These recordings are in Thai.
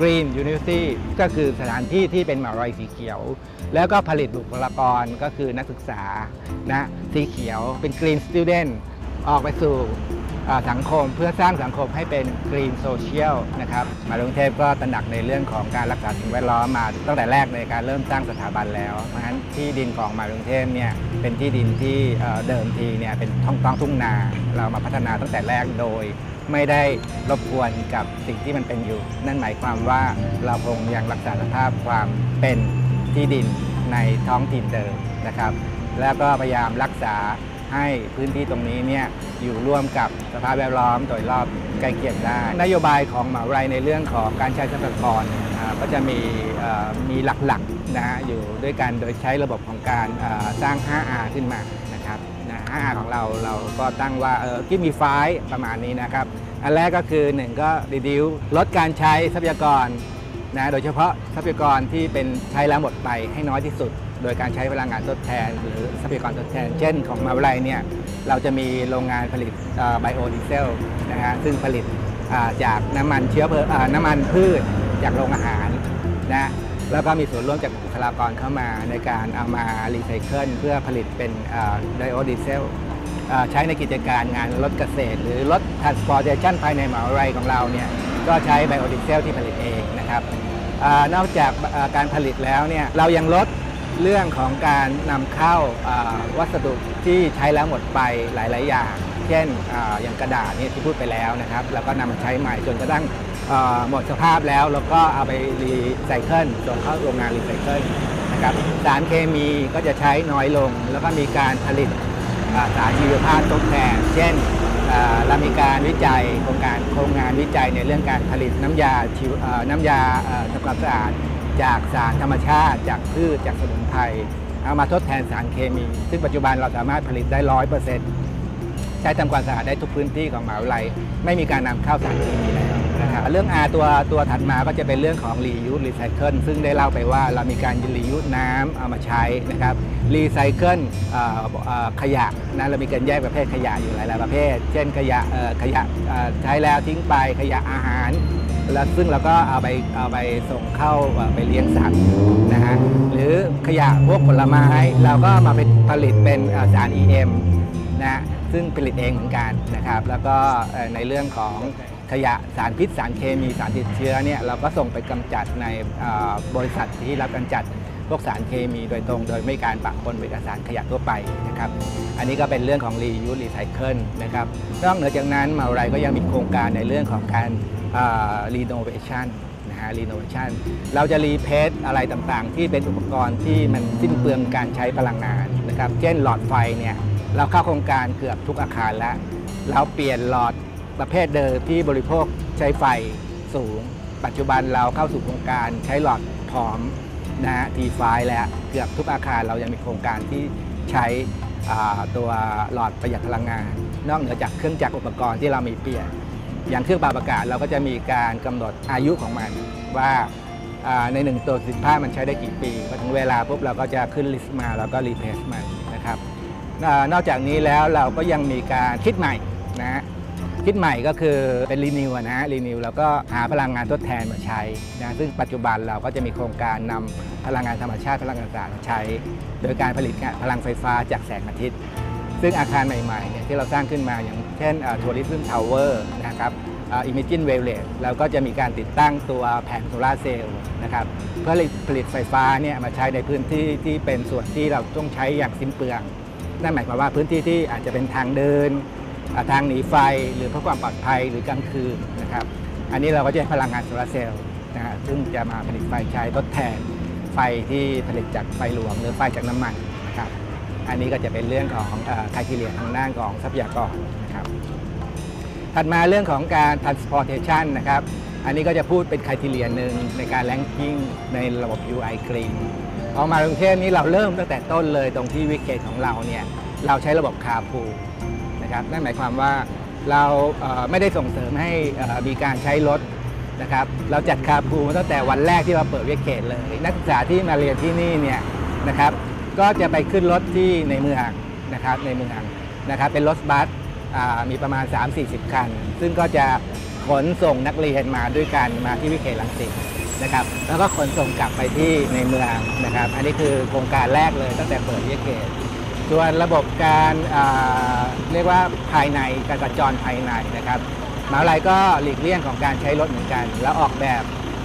Green University ก็คือสถานที่ที่เป็นมหาวิทยาลัยสีเขียว แล้วก็ผลิตบุคลากรก็คือนักศึกษานะสีเขียวเป็น Green Student ออกไปสู่สังคมเพื่อสร้างสังคมให้เป็น Green Social นะครับมาวิทยาลัยกรุงเทพก็ตระหนักในเรื่องของการรักษาสิ่งแวดล้อมมาตั้งแต่แรกในการเริ่มสร้างสถาบันแล้วเพราะฉะนั้นที่ดินของมาวิทยาลัยกรุงเทพเนี่ยเป็นที่ดินที่เดิมทีเนี่ยเป็นท้องท้องทุ่งนา เรามาพัฒนาตั้งแต่แรกโดย ไม่ได้รบกวนกับสิ่งที่มันเป็นอยู่ นั่นหมายความว่าเราคงยังรักษาสภาพความเป็นที่ดินในท้องถิ่นเดิมนะครับ แล้วก็พยายามรักษาให้พื้นที่ตรงนี้เนี่ยอยู่ร่วมกับสภาพแวดล้อมโดยรอบใกล้เคียงได้ นโยบายของมหาวิทยาลัยในเรื่องของการใช้ทรัพยากรเนี่ยอ่าก็จะมีมีหลักๆนะฮะอยู่ด้วยกันโดยใช้ระบบของการสร้าง 5R ขึ้นมา ของเราเราก็ตั้งว่าเออที่มีไฟล์ประมาณนี้นะครับ อันแรกก็คือ1ก็ reduce ลดการใช้ทรัพยากรนะโดยเฉพาะทรัพยากรที่เป็นใช้แล้วหมดไปให้น้อยที่สุด โดยการใช้พลังงานทดแทน หรือทรัพยากรทดแทน เช่นของมาวิทยาลัยเนี่ยเราจะมีโรงงานผลิตไบโอดีเซลนะฮะซึ่งผลิตจากน้ำมันเชื้อเพลิงอ่าน้ำมันพืชจากโรงอาหารนะ แล้วก็มีส่วนร่วมจากบุคลากรเข้ามาในการเอามารีไซเคิลเพื่อผลิตเป็นไบโอดีเซลใช้ในกิจการงานรถเกษตร หรือรถ transportation ภายในมหาวิทยาลัยของเราเนี่ยก็ใช้ไบโอดีเซลที่ผลิตเองนะครับอนอกจากการผลิตแล้วเนี่ยเรายังลดเรื่องของการนำเข้าวัสดุที่ใช้แล้วหมดไปหลาย ๆ อย่าง เช่นออย่างกระดาษเนี่ยที่พูดไปแล้วนะครับ แล้วก็นำมาใช้ใหม่จนกระทั่ง หมดสภาพแล้วแล้วก็เอาไปรีไซเคิลส่งเข้าโรงงานรีไซเคิลนะครับสารเคมีก็จะใช้น้อยลง แล้วก็มีการผลิตสารชีวภาพทดแทนเช่นเรามีการวิจัยโครงการโครงงานวิจัยในเรื่องการผลิตน้ำยาชีวน้ำยาเอ่อทำความสะอาดจากสารธรรมชาติ จากพืชจากสมุนไพรเอามาทดแทนสารเคมี ซึ่งปัจจุบันเราสามารถผลิตได้ร้อยเปอร์เซ็นต์ใช้ทำความสะอาดได้ทุกพื้นที่ของมหาวิทยาลัย ไม่มีการนำเข้าสารเคมีแล้ว นะครับเรื่อง R ตัวตัวถัดมาก็จะเป็นเรื่องของ reuse recycle ซึ่งได้เล่าไปว่าเรามีการ reuse น้ำเอามาใช้นะครับ recycle เอ่อเอ่อขยะนะเรามีการแยกประเภทขยะอยู่หลายๆประเภท เช่นขยะขยะใช้แล้วทิ้งไปขยะอาหารแล้วซึ่งเราก็เอาไปเอาไปส่งเข้าไปเลี้ยงสัตว์นะฮะหรือขยะพวกผลไม้เราก็มาไปผลิตเป็นสาร EM นะซึ่งผลิตเองเหมือนกันนะครับ แล้วก็ในเรื่องของ ขยะสารพิษสารเคมีสารติดเชื้อเนี่ยเราก็ส่งไปกำจัดในบริษัทที่รับกำจัดพวกสารเคมีโดยตรง โดยไม่การปะปนกับสารขยะทั่วไปนะครับอันนี้ก็เป็นเรื่องของ reuse recycle นะครับนอกเหนือจากนั้นมหาวิทยาลัยก็ยังมีโครงการในเรื่องของการเอ่อ renovation นะฮะ renovation เราจะรีเพสอะไรต่างๆ ที่เป็นอุปกรณ์ที่มันสิ้นเปลืองการใช้พลังงานนะครับเช่นหลอดไฟเนี่ยเราเข้าโครงการเกือบทุกอาคารแล้ว เราเปลี่ยนหลอด ประเภทเดิมที่บริโภคใช้ไฟสูง ปัจจุบันเราเข้าสู่โครงการใช้หลอดผอมนะฮะทีไฟแล้วเกือบทุกอาคารเรายังมีโครงการที่ใช้ตัวหลอดประหยัดพลังงาน นอกเหนือจากเครื่องจักรอุปกรณ์ที่เรามีเปลี่ยน อย่างเครื่องปรับอากาศเราก็จะมีการกำหนดอายุของมันว่าในหนึ่งตัวสินค้ามันใช้ได้กี่ปีพอถึงเวลาปุ๊บเราก็จะขึ้นลิสต์มาแล้วก็รีเพสมันนะครับนอกจากนี้แล้วเราก็ยังมีการคิดใหม่นะ คิดใหม่ก็คือเป็นรีนิวนะฮะรีนิวแล้วก็หาพลังงานทดแทนมาใช้นะซึ่งปัจจุบันเราก็จะมีโครงการนำพลังงานธรรมชาติพลังงานสะอาดมาใช้ โดยการผลิตพลังไฟฟ้าจากแสงอาทิตย์ ซึ่งอาคารใหม่ๆเนี่ยที่เราสร้างขึ้นมาอย่างเช่นทัวริซึมทาวเวอร์นะครับอิมิจินเวลเลตเราก็จะมีการติดตั้งตัวแผงโซลาร์เซลล์นะครับเพื่อผลิตไฟฟ้าเนี่ยมาใช้ในพื้นที่ที่เป็นส่วนที่เราต้องใช้อย่างสิ้นเปลือง นั่นหมายความว่าพื้นที่ที่อาจจะเป็นทางเดิน ทางหนีไฟหรือเพื่อความปลอดภัยหรือกลางคืนนะครับ อันนี้เราก็จะใช้พลังงานโซลาเซลล์นะฮะซึ่งจะมาผลิตไฟใช้ทดแทนไฟที่ผลิตจากไฟหลวงหรือไฟจากน้ำมันนะครับ อันนี้ก็จะเป็นเรื่องของคาทีเรียทางด้านของทรัพยากรนะครับ ถัดมาเรื่องของการ transportation นะครับ อันนี้ก็จะพูดเป็นคุณทีเรียหนึ่งในการ ranking ในระบบ UI Green ออกมากรุงเทพนี้เราเริ่มตั้งแต่ต้นเลยตรงที่วิกเกตของเราเนี่ยเราใช้ระบบคาร์พู นะครับนั่นหมายความว่าเราเอ่อไม่ได้ส่งเสริมให้มีการใช้รถนะครับเราจัดคาร์พูมาตั้งแต่วันแรกที่เราเปิดวิกเกตเลย นักศึกษาที่มาเรียนที่นี่เนี่ยนะครับก็จะไปขึ้นรถที่ในเมืองนะครับในเมืองนะครับเป็นรถบัสมีประมาณ 3-40 คัน ซึ่งก็จะขขนส่งนักเรียนมาด้วยกันมาที่วิเขตลังสิตนะครับแล้วก็ขนส่งกลับไปที่ในเมืองนะครับ อันนี้คือโครงการแรกเลยตั้งแต่เปิดวิเขต ส่วนระบบการาเรียกว่าภายในการจราจรภายในนะครับมหาวิทยาลัยก็หลีกเลี่ยงของการใช้รถเหมือนกัน แล้วออกแบบ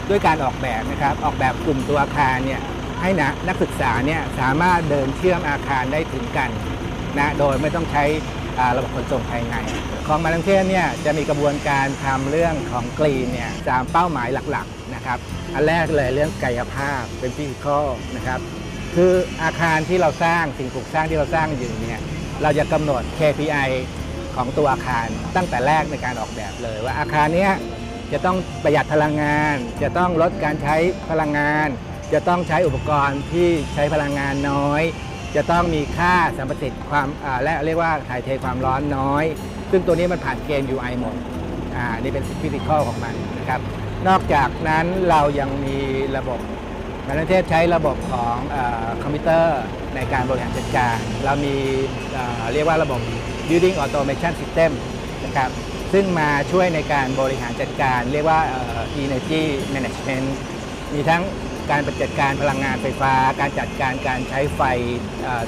ด้วยการออกแบบนะครับออกแบบกลุ่มตัวอาคารเนี่ยให้นะนักศึกษาเนี่ยสามารถเดินเชื่อมอาคารได้ถึงกันนะโดยไม่ต้องใช้ระบบขนส่งภายใน ของมาวิทยาลัยเนี่ยจะมีกระบวนการทำเรื่องของกรีนเนี่ยตามเป้าหมายหลักๆนะครับอันแรกเลยเรื่องกายภาพเป็นฟิสิกอลนะครับ คืออาคารที่เราสร้างสิ่งปลูกสร้างที่เราสร้างอยู่เนี่ยเราจะกำหนด KPI ของตัวอาคารตั้งแต่แรกในการออกแบบเลย ว่าอาคารเนี้ยจะต้องประหยัดพลังงาน จะต้องลดการใช้พลังงาน จะต้องใช้อุปกรณ์ที่ใช้พลังงานน้อย จะต้องมีค่าสัมประสิทธิ์ความและเรียกว่าถ่ายเทความร้อนน้อย ซึ่งตัวนี้มันผ่านเกณฑ์ UI หมดอ่านี่เป็นฟิสิกอลของมันนะครับนอกจากนั้นเรายังมีระบบ มาวิทยาลัยใช้ระบบของอคอมพิวเตอร์ในการบริหารจัดการ เรามีเรียกว่าระบบ Building Automation System นะครับซึ่งมาช่วยในการบริหารจัดการ เรียกว่า Energy Management มีทั้งการจัดการพลังงานไฟฟ้า การจัดการการใช้ไฟ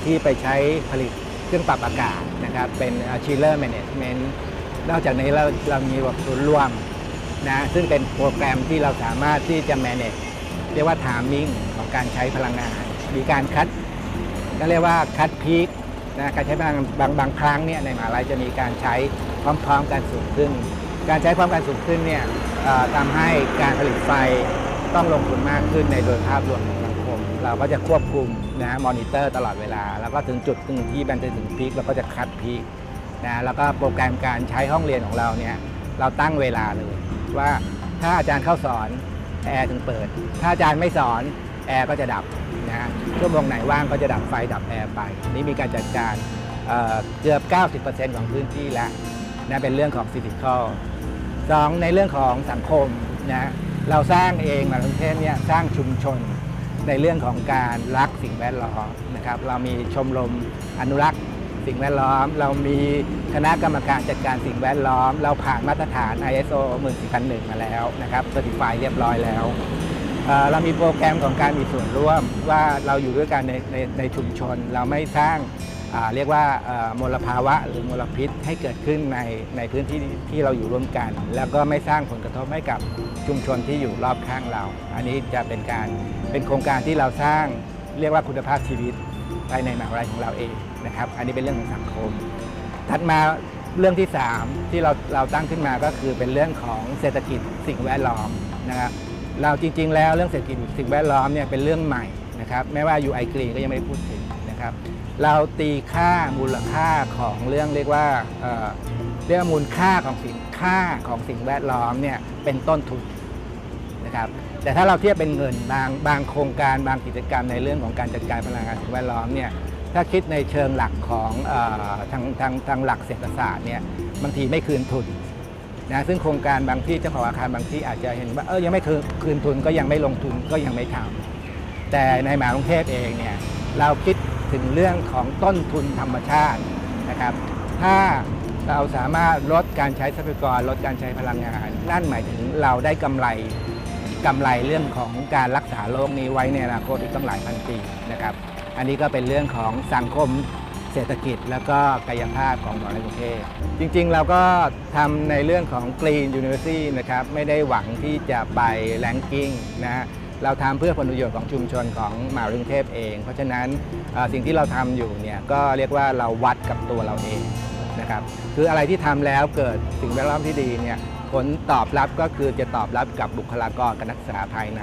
ที่ไปใช้ผลิตเครื่องปรับอากาศนะครับเป็น Chiller Management นอกจากนี้เราเรามีระบบศูนย์รวมนะซึ่งเป็นโปรแกรมที่เราสามารถที่จะ manage รียกว่าทามมิ่งของการใช้พลังงาน มีการคัดก็เรียกว่าคัดพีคนะการใช้พลังงานบางบางครั้งเนี่ยในมหาลัยจะมีการใช้พร้อมๆกันสูงขึ้น การใช้พร้อมกันสูงขึ้นเนี่ยทำให้การผลิตไฟต้องลงทุนมากขึ้นในโดยภาพรวมของสังคม เราก็จะควบคุมนะมอนิเตอร์ตลอดเวลา แล้วก็ถึงจุดหนึ่งที่มันจะถึงพีคเราก็จะคัดพีคนะแล้วก็โปรแกรมการใช้ห้องเรียนของเราเนี่ยเราตั้งเวลาเลยว่าถ้าอาจารย์เข้าสอน แอร์ถึงเปิด ถ้าอาจารย์ไม่สอนแอร์ก็จะดับนะฮะชั่วโมงไหนว่างก็จะดับไฟดับแอร์ไป นี่มีการจัดการเเกือบ 90%ของพื้นที่แล้วนะเป็นเรื่องของฟิสิกอลสองในเรื่องของสังคมนะเราสร้างเองมาวิทยาลัยกรุงเทพเนี่ยสร้างชุมชนในเรื่องของการรักสิ่งแวดล้อมนะครับเรามีชมรมอนุรักษ์ สิ่งแวดล้อม เรามีคณะกรรมการจัดการสิ่งแวดล้อม เราผ่านมาตรฐาน ISO 14001 มาแล้วนะครับเซอร์ติฟายเรียบร้อยแล้วเเรามีโปรแกรมของการมีส่วนร่วมว่าเราอยู่ด้วยกันในในในชุมชน เราไม่สร้างอ่าเรียกว่ามลภาวะหรือมลพิษให้เกิดขึ้นในในพื้นที่ที่เราอยู่ร่วมกัน แล้วก็ไม่สร้างผลกระทบให้กับชุมชนที่อยู่รอบข้างเรา อันนี้จะเป็นการเป็นโครงการที่เราสร้างเรียกว่าคุณภาพชีวิตภายในมหาวิทยาลัยของเราเอง นะครับ อันนี้เป็นเรื่องของสังคม ถัดมาเรื่องที่ 3 ที่เราเราตั้งขึ้นมาก็คือเป็นเรื่องของเศรษฐกิจสิ่งแวดล้อมนะครับเราจริง ๆ แล้วเรื่องเศรษฐกิจสิ่งแวดล้อมเนี่ยเป็นเรื่องใหม่นะครับแม้ว่า UI Green ก็ยังไม่ได้พูดถึงนะครับ เราตีค่ามูลค่าของเรื่องเรียกว่าเเรียกว่ามูลค่าของสินค่าของสิ่งแวดล้อมเนี่ยเป็นต้นทุนนะครับแต่ถ้าเราเทียบเป็นเงินบางบางโครงการบางกิจกรรมในเรื่องของการจัดการพลังงานสิ่งแวดล้อมเนี่ย ถ้าคิดในเชิงหลักของอทางทางทางหลักเศรษฐศาสตร์เนี่ยบางทีไม่คืนทุนนะซึ่งโครงการบางที่เจ้าของอาคารบางที่อาจจะเห็นว่าเออยังไม่คืนคืนทุนก็ยังไม่ลงทุนก็ยังไม่ทำแต่ในมหากรุงเทพเองเนี่ยเราคิดถึงเรื่องของต้นทุนธรรมชาตินะครับ ถ้าเราสามารถลดการใช้ทรัพยากรลดการใช้พลังงาน นั่นหมายถึงเราได้กำไรกำไรเรื่องของการรักษาโรคนี้ไว้ในอนาคตอีกตั้งหลายพันปีนะครับ อันนี้ก็เป็นเรื่องของสังคมเศรษฐกิจ แล้วก็กายภาพของมหาลัยกรุงเทพจริงๆ เราก็ทำในเรื่องของ Green University นะครับไม่ได้หวังที่จะไป ranking นะฮะเราทำเพื่อผลประโยชน์ของชุมชนของมหาวิทยาลัยกรุงเทพเอง เพราะฉะนั้นสิ่งที่เราทำอยู่เนี่ยก็เรียกว่าเราวัดกับตัวเราเองนะครับคืออะไรที่ทำแล้วเกิดสิ่งแวดล้อมที่ดีเนี่ยผลตอบรับก็คือจะตอบรับกับบุคลากรการศึกษาภายใน